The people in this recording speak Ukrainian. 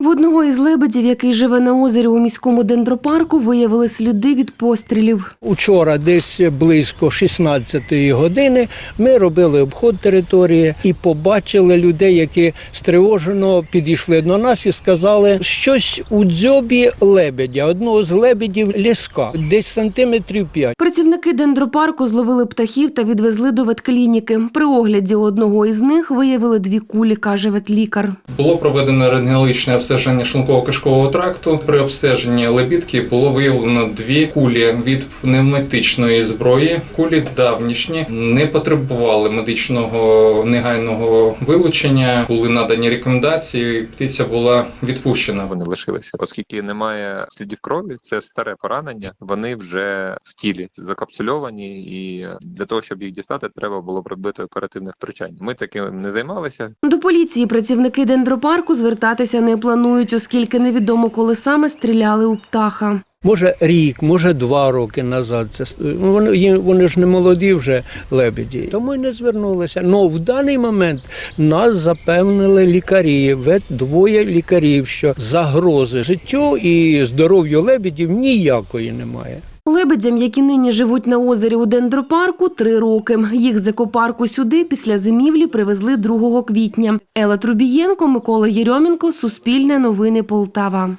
В одного із лебедів, який живе на озері у міському дендропарку, виявили сліди від пострілів. Учора, десь близько 16-ї години, ми робили обход території і побачили людей, які стривожено підійшли до нас і сказали, щось у дзьобі лебедя, одного з лебедів ліска, десь сантиметрів 5. Працівники дендропарку зловили птахів та відвезли до ветклініки. При огляді одного із них виявили дві кулі, каже ветлікар. Було проведено рентгенологічне обстеження шлунково-кишкового тракту. При обстеженні лебідки було виявлено дві кулі від пневматичної зброї. Кулі давнішні не потребували медичного негайного вилучення. Були надані рекомендації. Птиця була відпущена. Вони лишилися, оскільки немає слідів крові, це старе поранення. Вони вже в тілі закапсульовані, і для того, щоб їх дістати, треба було б робити оперативне втручання. Ми таким не займалися. До поліції працівники дендропарку звертатися не планують, оскільки невідомо, коли саме стріляли у птаха. Може рік, може два роки назад. Це ну, вони, вони ж не молоді вже лебеді, тому й не звернулися. Ну в даний момент нас запевнили лікарі, двоє лікарів, що загрози життю і здоров'ю лебедів ніякої немає. Лебедям, які нині живуть на озері у дендропарку, три роки. Їх з екопарку сюди після зимівлі привезли 2 квітня. Ела Трубієнко, Микола Єрьомінко, Суспільне новини Полтава.